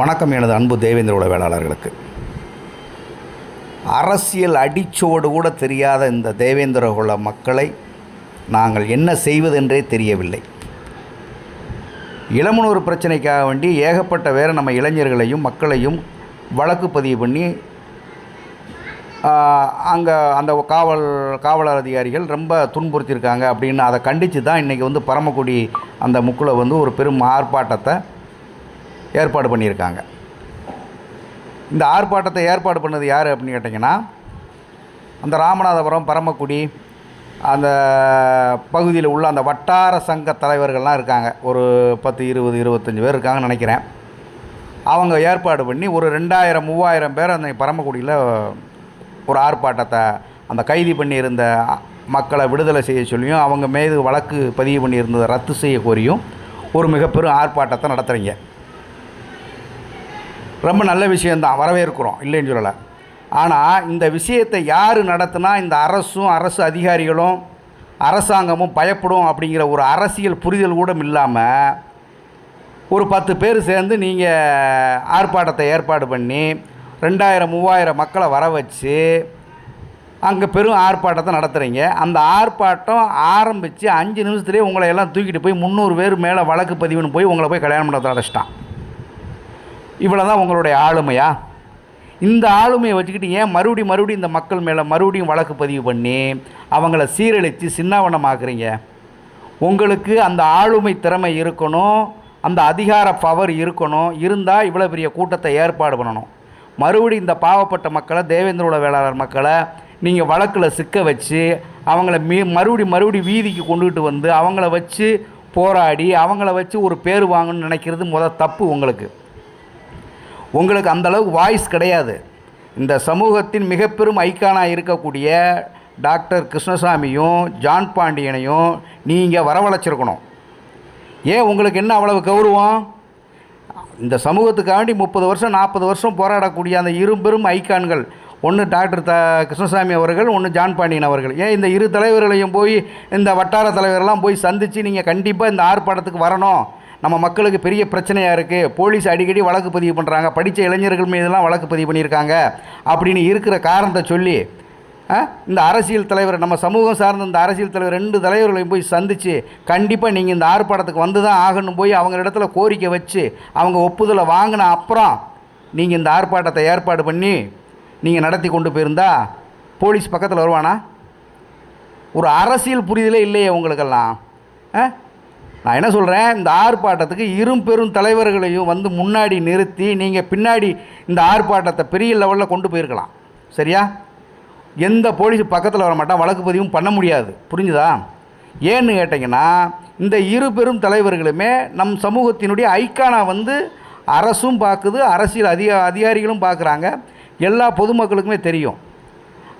வணக்கம் எனது அன்பு தேவேந்திர உல வேளாளர்களுக்கு. அரசியல் அடிச்சோடு கூட தெரியாத இந்த தேவேந்திர குல மக்களை நாங்கள் என்ன செய்வதென்றே தெரியவில்லை. இளமனூர் பிரச்சனைக்காக வேண்டி ஏகப்பட்ட வேறு நம்ம இளைஞர்களையும் மக்களையும் வழக்கு பதிவு பண்ணி அங்கே அந்த காவல் காவலர் அதிகாரிகள் ரொம்ப துன்புறுத்தியிருக்காங்க அப்படின்னு அதை கண்டித்து தான் இன்றைக்கி வந்து பரமக்குடி அந்த முக்கில் வந்து ஒரு பெரும் ஆர்ப்பாட்டத்தை ஏற்பாடு பண்ணியிருக்காங்க. இந்த ஆர்ப்பாட்டத்தை ஏற்பாடு பண்ணது யார் அப்படின்னு கேட்டிங்கன்னா அந்த ராமநாதபுரம் பரமக்குடி அந்த பகுதியில் உள்ள அந்த வட்டார சங்க தலைவர்கள்லாம் இருக்காங்க. ஒரு பத்து இருபது இருபத்தஞ்சி பேர் இருக்காங்கன்னு நினைக்கிறேன். அவங்க ஏற்பாடு பண்ணி ஒரு ரெண்டாயிரம் மூவாயிரம் பேர் அந்த பரமக்குடியில் ஒரு ஆர்ப்பாட்டத்தை அந்த கைதி பண்ணியிருந்த மக்களை விடுதலை செய்ய சொல்லியும் அவங்க மீது வழக்கு பதிவு பண்ணியிருந்ததை ரத்து செய்ய கோரியும் ஒரு மிகப்பெரும் ஆர்ப்பாட்டத்தை நடத்துகிறீங்க ரொம்ப நல்ல விஷயந்தான் வரவேற்கிறோம். இல்லைன்னு சொல்லலை. ஆனால் இந்த விஷயத்தை யார் நடத்தினா இந்த அரசும் அரசு அதிகாரிகளும் அரசாங்கமும் பயப்படும் அப்படிங்கிற ஒரு அரசியல் புரிதல் கூட இல்லாமல் ஒரு பத்து பேர் சேர்ந்து நீங்கள் ஆர்ப்பாட்டத்தை ஏற்பாடு பண்ணி ரெண்டாயிரம் மூவாயிரம் மக்களை வர வச்சு அங்கே பெரும் ஆர்ப்பாட்டத்தை நடத்துகிறீங்க அந்த ஆர்ப்பாட்டம் ஆரம்பித்து அஞ்சு நிமிஷத்துலேயே உங்களை எல்லாம் தூக்கிட்டு போய் முந்நூறு பேர் மேலே வழக்கு பதிவுன்னு போய் உங்களை போய் கல்யாணம் பண்ண அடைச்சிட்டான் இவ்வளோ தான் உங்களுடைய ஆளுமையா? இந்த ஆளுமையை வச்சுக்கிட்டு ஏன் மறுபடியும் மறுபடியும் இந்த மக்கள் மேலே மறுபடியும் வழக்கு பதிவு பண்ணி அவங்கள சீரழித்து சின்னாவனமாக்குறீங்க? உங்களுக்கு அந்த ஆளுமை திறமை இருக்கணும் அந்த அதிகார பவர் இருக்கணும் இருந்தால் இவ்வளோ பெரிய கூட்டத்தை ஏற்பாடு பண்ணணும். மறுபடியும் இந்த பாவப்பட்ட மக்களை தேவேந்திரோட வேளாளர் மக்களை நீங்கள் வழக்கில் சிக்க வச்சு அவங்கள மீ மறுபடி மறுபடி வீதிக்கு கொண்டுகிட்டு வந்து அவங்கள வச்சு போராடி அவங்கள வச்சு ஒரு பேர் வாங்கணும்னு நினைக்கிறது முத தப்பு உங்களுக்கு. உங்களுக்கு அந்தளவுக்கு வாய்ஸ் கிடையாது. இந்த சமூகத்தின் மிக பெரும் ஐக்கானாக இருக்கக்கூடிய டாக்டர் கிருஷ்ணசாமியும் ஜான் பாண்டியனையும் நீங்கள் வரவழைச்சிருக்கணும். ஏன் உங்களுக்கு என்ன அவ்வளவு கௌரவம்? இந்த சமூகத்துக்காண்டி முப்பது வருஷம் நாற்பது வருஷம் போராடக்கூடிய அந்த இருபெரும் ஐக்கான்கள் ஒன்று டாக்டர் த கிருஷ்ணசாமி அவர்கள் ஒன்று ஜான் பாண்டியன் அவர்கள். ஏன் இந்த இரு தலைவர்களையும் போய் இந்த வட்டார தலைவரெல்லாம் போய் சந்தித்து நீங்கள் கண்டிப்பாக இந்த ஆர்ப்பாட்டத்துக்கு வரணும்? நம்ம மக்களுக்கு பெரிய பிரச்சனையாக இருக்குது போலீஸ் அடிக்கடி வழக்கு பதிவு பண்ணுறாங்க படித்த இளைஞர்கள் மீதெல்லாம் வழக்கு பதிவு பண்ணியிருக்காங்க. அப்படின்னு இருக்கிற காரணத்தை சொல்லி ஆ, இந்த அரசியல் தலைவர் நம்ம சமூகம் சார்ந்த இந்த அரசியல் தலைவர் ரெண்டு தலைவர்களையும் போய் சந்தித்து கண்டிப்பாக நீங்கள் இந்த ஆர்ப்பாட்டத்துக்கு வந்து தான் ஆகணும் போய் அவங்க இடத்துல கோரிக்கை வச்சு அவங்க ஒப்புதலை வாங்கின அப்புறம் நீங்கள் இந்த ஆர்ப்பாட்டத்தை ஏற்பாடு பண்ணி நீங்கள் நடத்தி கொண்டு போயிருந்தா போலீஸ் பக்கத்தில் வருவானா? ஒரு அரசியல் புரிதலே இல்லையே உங்களுக்கெல்லாம். ஆ நான் என்ன சொல்கிறேன் இந்த ஆர்ப்பாட்டத்துக்கு இரும் பெரும் தலைவர்களையும் வந்து முன்னாடி நிறுத்தி நீங்கள் பின்னாடி இந்த ஆர்ப்பாட்டத்தை பெரிய லெவலில் கொண்டு போயிருக்கலாம். சரியா? எந்த போலீஸ் பக்கத்தில் வர மாட்டான் வழக்கு பதிவும் பண்ண முடியாது. புரிஞ்சுதா? ஏன்னு கேட்டிங்கன்னா இந்த இரு பெரும் தலைவர்களுமே நம் சமூகத்தினுடைய ஐக்கானா வந்து அரசும் பார்க்குது அரசியல் அதிக அதிகாரிகளும் பார்க்குறாங்க எல்லா பொதுமக்களுக்குமே தெரியும்.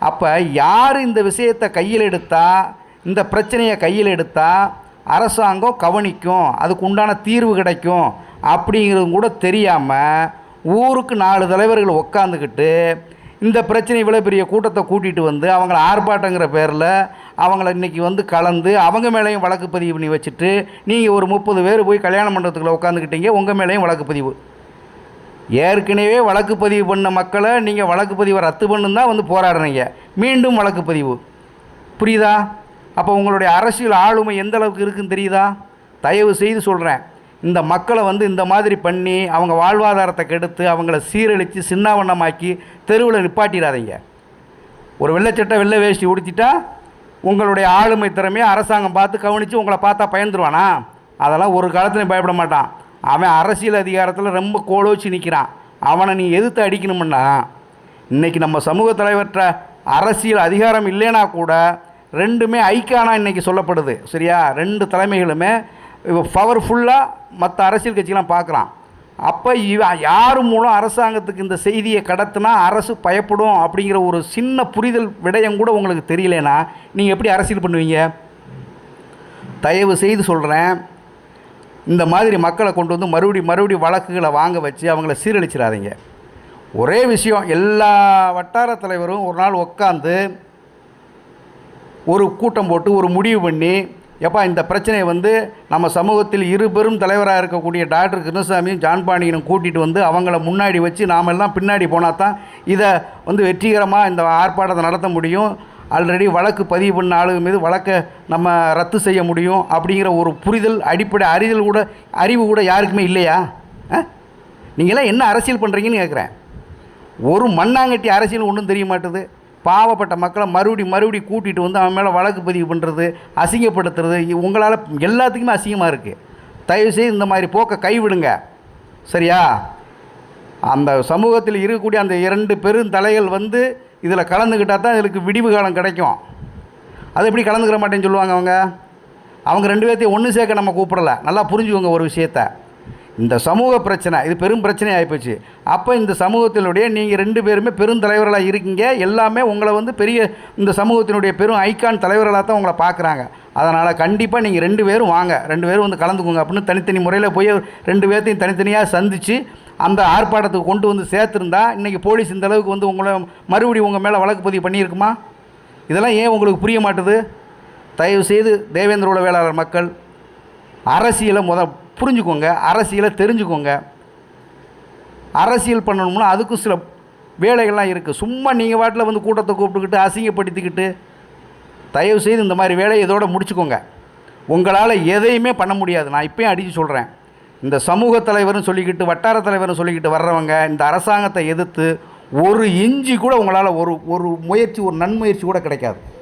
அப்போ யார் இந்த விஷயத்தை கையில் எடுத்தால் இந்த பிரச்சனையை கையில் எடுத்தால் அரசாங்கம் கவனிக்கும் அதுக்கு உண்டான தீர்வு கிடைக்கும் அப்படிங்கிறது கூட தெரியாமல் ஊருக்கு நாலு தலைவர்கள் உக்காந்துக்கிட்டு இந்த பிரச்சனை இவ்வளோ பெரிய கூட்டத்தை கூட்டிகிட்டு வந்து அவங்கள ஆர்ப்பாட்டங்கிற பேரில் அவங்கள இன்றைக்கி வந்து கலந்து அவங்க மேலேயும் வழக்கு பதிவு பண்ணி வச்சுட்டு நீங்கள் ஒரு முப்பது பேர் போய் கல்யாண மண்டபத்துக்குள்ள உட்காந்துக்கிட்டீங்க உங்கள் மேலேயும் வழக்கு பதிவு. ஏற்கனவே வழக்கு பதிவு பண்ண மக்களை நீங்கள் வழக்கு பதிவை ரத்து பண்ணுன்னு தான் வந்து போராடுறீங்க. மீண்டும் வழக்கு பதிவு. புரியுதா? அப்போ உங்களுடைய அரசியல் ஆளுமை எந்த அளவுக்கு இருக்குன்னு தெரியுதா? தயவு செய்து சொல்கிறேன் இந்த மக்களை வந்து இந்த மாதிரி பண்ணி அவங்க வாழ்வாதாரத்தை கெடுத்து அவங்கள சீரழித்து சின்னாவண்ணமாக்கி தெருவில் நிப்பாட்டிடாதீங்க. ஒரு வெள்ளைச்சட்டை வெள்ளை வேஷ்டி உடுத்திட்டா உங்களுடைய ஆளுமை திறமையை அரசாங்கம் பார்த்து கவனித்து உங்களை பார்த்தா பயந்துருவானா? அதெல்லாம் ஒரு காலத்துலையும் பயப்பட மாட்டான். அவன் அரசியல் அதிகாரத்தில் ரொம்ப கோலோச்சி நிற்கிறான் அவனை நீ எதிர்த்து அடிக்கணும்னா இன்றைக்கி நம்ம சமூக தலைவர்கிட்ட அரசியல் அதிகாரம் இல்லைனா கூட ரெண்டுமே ஐக்கானா இன்றைக்கி சொல்லப்படுது. சரியா? ரெண்டு தலைமைகளுமே பவர்ஃபுல்லாக மற்ற அரசியல் கட்சிலாம் பார்க்குறான். அப்போ இவ யார் மூலம் அரசாங்கத்துக்கு இந்த செய்தியை கடத்தினா அரசு பயப்படும் அப்படிங்கிற ஒரு சின்ன புரிதல் விடயம் கூட உங்களுக்கு தெரியலனா? நீங்கள் எப்படி அரசியல் பண்ணுவீங்க? தயவு செய்து சொல்கிறேன் இந்த மாதிரி மக்களை கொண்டு வந்து மறுபடி மறுபடி வழக்குகளை வாங்க வச்சு அவங்கள சீரழிச்சிடாதீங்க. ஒரே விஷயம் எல்லா வட்டார தலைவரும் ஒரு நாள் உட்காந்து ஒரு கூட்டம் போட்டு ஒரு முடிவு பண்ணி எப்பா இந்த பிரச்சனையை வந்து நம்ம சமூகத்தில் இரு பெரும் தலைவராக இருக்கக்கூடிய டாக்டர் கிருஷ்ணசாமியும் ஜான்பாண்டியனும் கூட்டிகிட்டு வந்து அவங்கள முன்னாடி வச்சு நாம எல்லாம் பின்னாடி போனால் தான் இதை வந்து வெற்றிகரமாக இந்த ஆர்ப்பாட்டத்தை நடத்த முடியும். ஆல்ரெடி வழக்கு பதிவு பண்ண ஆளுங்க மீது வழக்கை நம்ம ரத்து செய்ய முடியும் அப்படிங்கிற ஒரு புரிதல் அடிப்படை அறிதல் கூட அறிவு கூட யாருக்குமே இல்லையா? ஆ? நீங்களாம் என்ன அரசியல் பண்ணுறீங்கன்னு கேட்குறேன். ஒரு மண்ணாங்கட்டி அரசியல் ஒன்றும் தெரிய மாட்டுது. பாவப்பட்ட மக்களை மறுபடி மறுபடி கூட்டிகிட்டு வந்து அவன் மேலே வழக்கு பதிவு பண்ணுறது அசிங்கப்படுத்துறது உங்களால் எல்லாத்துக்குமே அசிங்கமாக இருக்குது தயவுசெய்து இந்த மாதிரி போக்கை கைவிடுங்க. சரியா? அந்த சமூகத்தில் இருக்கக்கூடிய அந்த இரண்டு பெருந்தலைகள் வந்து இதில் கலந்துக்கிட்டால் தான் இதுக்கு விடிவு காலம் கிடைக்கும். அது எப்படி கலந்துக்கிற மாட்டேன்னு சொல்லுவாங்க அவங்க? அவங்க ரெண்டு பேர்த்தையும் ஒன்று சேர்க்க நம்ம கூப்பிடல. நல்லா புரிஞ்சுக்கோங்க ஒரு விஷயத்த. இந்த சமூக பிரச்சனை இது பெரும் பிரச்சனை ஆகிப்போச்சு அப்போ இந்த சமூகத்தினுடைய நீங்கள் ரெண்டு பேருமே பெருந்தலைவர்களாக இருக்கீங்க. எல்லாமே உங்களை வந்து பெரிய இந்த சமூகத்தினுடைய பெரும் ஐக்கான் தலைவர்களாக தான் உங்களை பார்க்குறாங்க அதனால் கண்டிப்பாக நீங்கள் ரெண்டு பேரும் வாங்க. ரெண்டு பேரும் வந்து கலந்துக்கோங்க அப்படின்னு தனித்தனி முறையில் போய் ரெண்டு பேர்த்தையும் தனித்தனியாக சந்தித்து அந்த ஆர்ப்பாட்டத்துக்கு கொண்டு வந்து சேர்த்துருந்தா இன்றைக்கி போலீஸ் இந்த அளவுக்கு வந்து உங்களை மறுபடியும் உங்கள் மேலே வழக்கு பதிவு பண்ணியிருக்குமா? இதெல்லாம் ஏன் உங்களுக்கு புரிய மாட்டுது? தயவுசெய்து தேவேந்திர வேளாளர் மக்கள் அரசியலை முத புரிஞ்சுக்கோங்க அரசியலை தெரிஞ்சுக்கோங்க. அரசியல் பண்ணணும்னா அதுக்கும் சில வேலைகள்லாம் இருக்குது சும்மா நீங்கள் வாட்டில் வந்து கூட்டத்தை கூப்பிட்டுக்கிட்டு அசிங்கப்படுத்திக்கிட்டு தயவு செய்து இந்த மாதிரி வேலையை இதோட முடிச்சுக்கோங்க. உங்களால் எதையுமே பண்ண முடியாது. நான் இப்போயும் அடித்து சொல்கிறேன் இந்த சமூக தலைவர்னு சொல்லிக்கிட்டு வட்டார தலைவர்னு சொல்லிக்கிட்டு வர்றவங்க இந்த அரசாங்கத்தை எதிர்த்து ஒரு இஞ்சி கூட உங்களால் ஒரு ஒரு முயற்சி ஒரு நன்முயற்சி கூட கிடைக்காது.